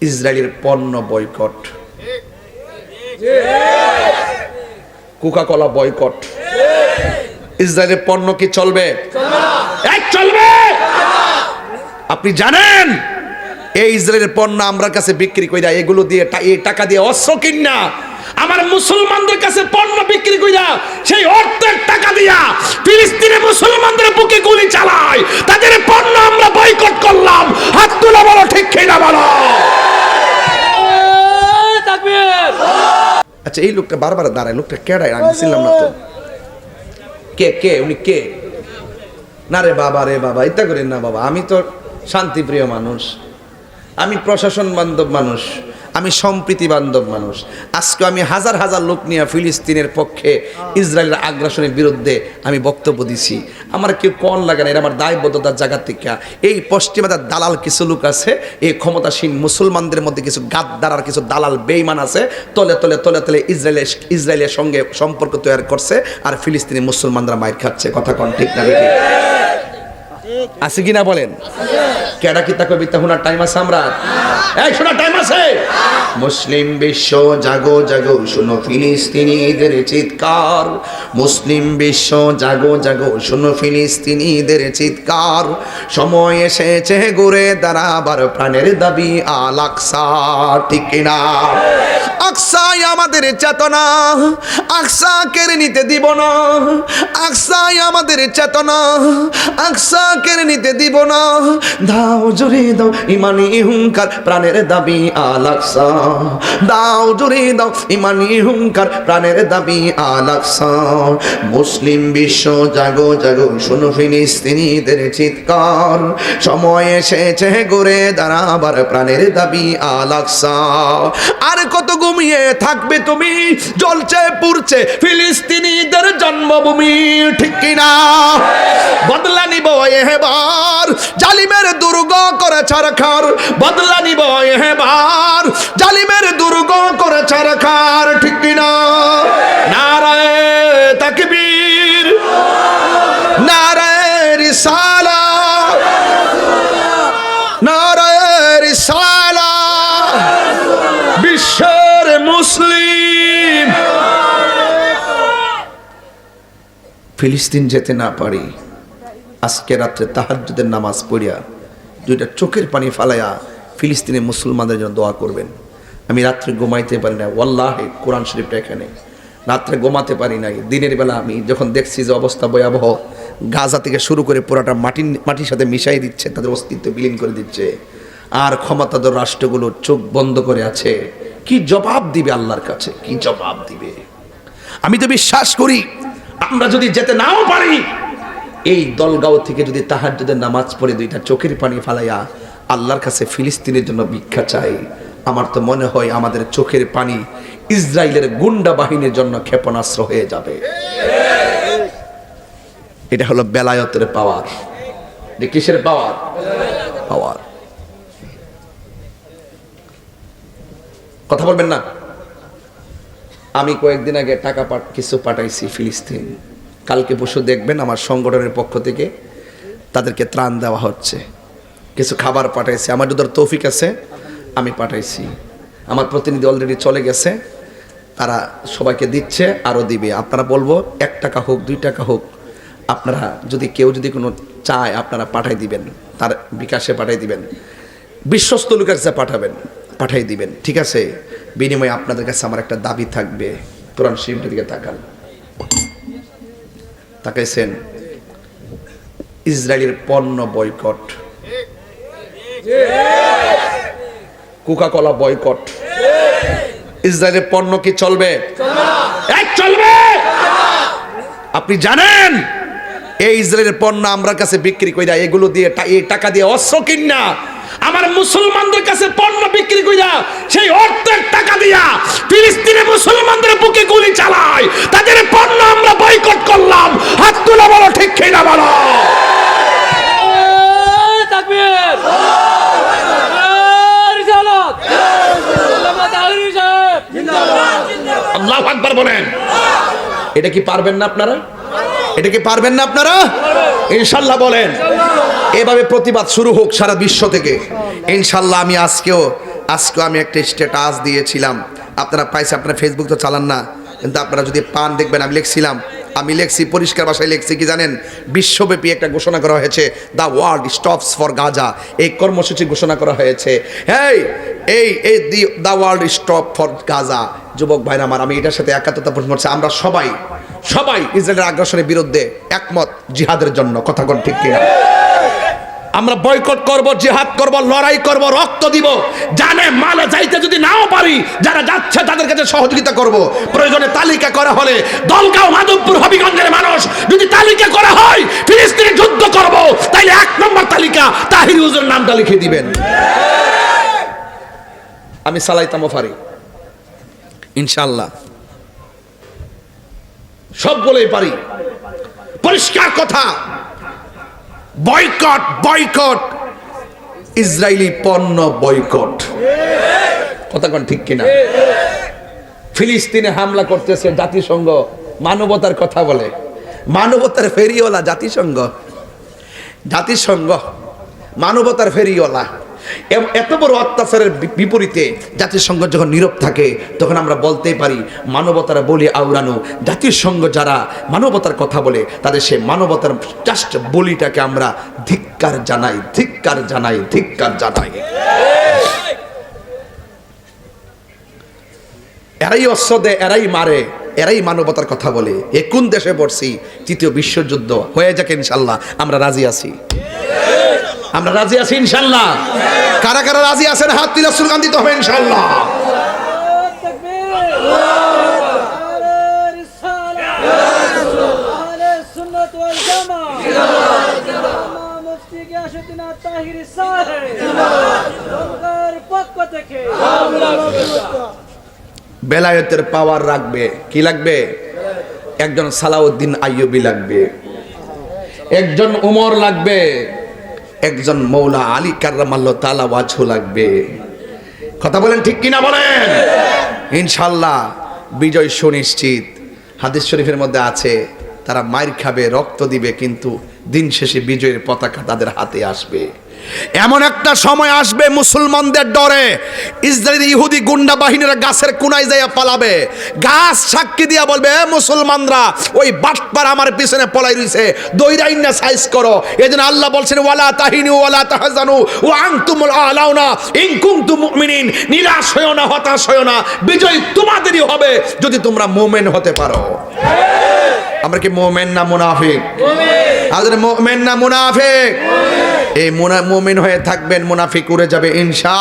ইসরায়েলের পণ্য boycott. Coca কলা বয়কট। ইসরায়েলের পণ্য কি চলবে? চলবে! আপনি জানেন, এই ইসরায়েলের পণ্য আমরা কাছে বিক্রি কইরা এগুলো দিয়ে এই টাকা দিয়ে অস্ত্র কিনা। আমার মুসলমানদের কাছে পণ্য বিক্রি কইরা সেই অর্থের টাকা দিয়া ফিলিস্তিনে মুসলমানদের বুকে গুলি চালায়। তাদের পণ্য আমরা বয়কট করলাম। হাত তুলে বলো, ঠিক কিনা বলো? আচ্ছা এই লোকটা বারবার দাঁড়ায় লোকটা কেডায় আমি ছিলাম না তো। কে কে উনি কে? না রে বাবা রে বাবা ইত্যা করেন না বাবা আমি তো শান্তিপ্রিয় মানুষ। আমি প্রশাসন বান্ধব মানুষ। আমি সম্প্রীতি বান্ধব মানুষ। আজকে আমি হাজার হাজার লোক নিয়ে ফিলিস্তিনের পক্ষে ইসরায়েলের আগ্রাসনের বিরুদ্ধে আমি বক্তব্য দিছি। আমার কেউ কন লাগে না এটা আমার দায়বদ্ধতার জায়গা থেকে। এই পশ্চিমাদের দালাল কিছু লোক আছে, এই ক্ষমতাসীন মুসলমানদের মধ্যে কিছু গাদ্দার আর কিছু দালাল বেইমান আছে, তলে তলে তলে তলে ইসরায়েলের ইসরায়েলের সঙ্গে সম্পর্ক তৈরি করছে আর ফিলিস্তিনি মুসলমানরা মায়ের খাচ্ছে। কথা কন ঠিক না? আছে কিনা বলেন? কেডা কি তাকে বিদ্যা শোনার টাইম আছে আমরা? এই শোনার টাইম আছে। মুসলিম বিশ্ব জাগো জাগো, শুনো ফিলিস্তিনিদের চিৎকার। মুসলিম বিশ্ব জাগো জাগো, শুনো ফিলিস্তিনিদের চিৎকার। সময় এসেছে ঘুরে দাঁড়াবার, প্রাণের দাবি আল আকসা, ঠিক কিনা? আকসাই আমাদের চেতনা আকসা কেড়ে নিতে দিব না। আকসাই আমাদের চেতনা আকসা কেড়ে নিতে দিব না। দাও জুড়ে দাও, ইমানি হুঙ্কার, প্রাণের দাবি আল আকসা দাও জুড়ে দাও, ইমানি হুঙ্কার, প্রাণের দাবি আল আকসা মুসলিম বিশ্ব, জাগো জাগো, শোনো ফিলিস্তিনিদের চিৎকার। সময় এসেছে ঘুরে দাঁড়াবার প্রাণের দাবি আল আকসা আর কত ঘুমিয়ে থাকবে তুমি? জ্বলছে, পুড়ছে ফিলিস্তিনিদের জন্মভূমি, ঠিক কিনা? বদলা নিব এবার জালিমের দুর্গ করে ছারখার বদলা নিব এবার। জালিমের দুর্গ করে ছারখার ঠিক কিনা? নারায় তাকবীর। নারায় রিসালা। ফিলিস্তিন যেতে না পারি। আজকে রাত্রে তাহাজ্জুদের নামাজ পড়িয়া দুইটা চোখের পানি ফালাইয়া ফিলিস্তিনের মুসলমানদের জন্য দোয়া করবেন। আমি রাত্রে ঘুমাইতে পারি না, ওয়াল্লাহে, কোরআন শরীফটা এখানে। রাত্রে ঘুমাতে পারি নাই, দিনের বেলা আমি যখন দেখছি যে অবস্থা ভয়াবহ, গাজা থেকে শুরু করে পুরাটা মাটির মাটির সাথে মিশাই দিচ্ছে, তাদের অস্তিত্ব বিলীন করে দিচ্ছে। আর ক্ষমতাধর রাষ্ট্রগুলো চোখ বন্ধ করে আছে। কি জবাব দিবে আল্লাহর কাছে? কি জবাব দিবে? আমি তো বিশ্বাস করি, আমরা যদি যেতে নাও পারি এই দলগাঁও থেকে যদি তাহাজ্জুদের নামাজ পড়ে দুইটা চোখের পানি ফালাইয়া আল্লাহর কাছে ফিলিস্তিনের জন্য ভিক্ষা চাই, আমার তো মনে হয় আমাদের চোখের পানি ইসরায়েলের গুন্ডা বাহিনীর জন্য ক্ষেপণাস্ত্র হয়ে যাবে। এটা হলো বেলায়তের পাওয়ার। কিসের পাওয়ার? পাওয়ার। কথা বলবেন না। আমি কয়েকদিন আগে টাকা কিছু পাঠাইছি ফিলিস্তিন। কালকে পরশু দেখবেন আমার সংগঠনের পক্ষ থেকে তাদেরকে ত্রাণ দেওয়া হচ্ছে। কিছু খাবার পাঠাইছি। আমার যদি তৌফিক আছে, আমি পাঠাইছি। আমার প্রতিনিধি অলরেডি চলে গেছে, তারা সবাইকে দিচ্ছে আরও দিবে। আপনারা বলব, এক টাকা হোক, দুই টাকা হোক, আপনারা যদি কেউ যদি কোনো চায়, আপনারা পাঠাই দিবেন। তার বিকাশে পাঠাই দিবেন। বিশ্বস্ত লোকের কাছে পাঠাবেন, পাঠাই দিবেন। ঠিক আছে? বিনিময়ে আপনাদের কাছে আমার একটা দাবি থাকবে। কোরআন শরীফের দিকে তাকান। তাকাইছেন। ইসরায়েলের পণ্য বয়কট। কোকা কলা বয়কট। ইসরায়েলের পণ্য কি চলবে? চলবে! আপনি জানেন এই ইসরায়েলের পণ্য আমরা কাছে বিক্রি কইরা এগুলো দিয়ে এই টাকা দিয়ে অস্ত্র কিনা আমার মুসলমানদের কাছে পণ্য বিক্রি কইরা সেই অর্থের টাকা দিয়া ফিলিস্তিনে মুসলমানদের বুকে গুলি চালায়। তাদের বয়কট করলাম। হাত তুলে বলো ঠিক কিনা বলো? আল্লাহ আকবার বলেন। এটা কি পারবেন না আপনারা? এটা কি পারবেন না আপনারা? ইনশাল্লাহ বলেন। এভাবে প্রতিবাদ শুরু হোক সারা বিশ্ব থেকে। ইনশাল্লাহ আমি আজকেও আজকে আমি একটা স্ট্যাটাস দিয়েছিলাম। আপনারা পাইছে আপনারা ফেসবুক তো চালান না। কিন্তু আপনারা যদি পান দেখবেন আমি লিখছিলাম আমি লেখছি, পরিষ্কার ভাষায় লেখছি কি জানেন? বিশ্বব্যাপী একটা ঘোষণা করা হয়েছে the world stops for Gaza এই কর্মসূচি ঘোষণা করা হয়েছে। হ্যাঁ এই এই the the world stop for Gaza যুবক ভাইরা আমার, আমি এটার সাথে একাত্মতা প্রশ্ন করছি। আমরা সবাই সবাই ইসরায়েলের আগ্রাসনের বিরুদ্ধে একমত জিহাদের জন্য। কথা ঠিক কিনা? আমরা বয়কট করব জিহাদ করব, লড়াই করব, রক্ত দিব। জানে মালে যাইতে যদি নাও পারি, যারা যাচ্ছে তাদের কাছে সহযোগিতা করব। প্রয়োজনে তালিকা করা হলে দলগাঁও মাধবপুর হবিগঞ্জের মানুষ। যদি তালিকা করা হয়, ফিলিস্তিনে যুদ্ধ করব, তাইলে এক নম্বর তালিকা তাহির হুজুর নামটা লিখে দিবেন। আমি সালাইতাম ফারি ইনশাল্লাহ সব বলেই পারি। পরিষ্কার কথা। Boycott boycott. ইসরায়েলি পণ্য বয়কট। কথা ঠিক কিনা? ফিলিস্তিনে হামলা করতেছে জাতিসংঘ, মানবতার কথা বলে। মানবতার ফেরিওয়ালা জাতিসংঘ। জাতিসংঘ, মানবতার ফেরিওয়ালা। এত বড় অত্যাচারের বিপরীতে জাতিসংঘ যখন নীরব থাকে, তখন আমরা বলতেই পারি, মানবতার বলি আওড়ানো। জাতিসংঘ যারা মানবতার কথা বলে, তাদের সে মানবতার জাস্ট বলিটাকে আমরা ধিক্কার জানাই ধিক্কার জানাই ধিক্কার জানাই। এরাই অস্ত্র দেয় এরাই মারে, এরাই মানবতার কথা বলে। এ কোন দেশে পড়ছি? তৃতীয় বিশ্বযুদ্ধ হয়ে যাক ইনশাল্লাহ, আমরা রাজি আছি। আমরা রাজি আছি ইনশাল্লাহ। কারা কারা রাজি আছেন? হাত তুলে স্লোগান দিতে হবে ইনশাল্লাহ। বেলায়তের পাওয়ার রাখবে। কি লাগবে? একজন সালাউদ্দিন আইয়ুবি লাগবে। একজন উমর লাগবে। একজন মৌলা আলী কার্রামাল্ল তালা ওয়াজহু লাগবে। কথা বলেন ঠিক কিনা বলেন? ইনশাল্লাহ বিজয় সুনিশ্চিত। হাদিস শরীফের মধ্যে আছে, তারা মায়ের খাবে, রক্ত দিবে, কিন্তু দিন শেষে বিজয়ের পতাকা তাদের হাতে আসবে। এমন একটা সময় আসবে মুসলমানদের ডরে। ইসরায়েলি ইহুদি গুন্ডা বাহিনীরা গাছের কোনায় যাইয়া পালাবে। গাছ সাক্ষী দিয়া বলবে "এ মুসলমানরা ওই বাটপার আমার পিছনে পলাই রইছে। দইরাইন্না সাইজ করো। এজন্য আল্লাহ বলছেন ওয়ালা তাহিনু ওয়ালা তাহজানু ও আনতুমুল আলাউনা ইন কুনতুম মুমিনিন নিরাশ হয়ো না হতাশ হয়ো না। বিজয় তোমাদেরই হবে যদি তোমরা মুমিন হতে পারো। আমরা কি মোমেন না মুনাফিক? আমাদের মোমেন না মুনাফিক? এই মোনা মুমিন হয়ে থাকবেন মুনাফি করে যাবে ইনশা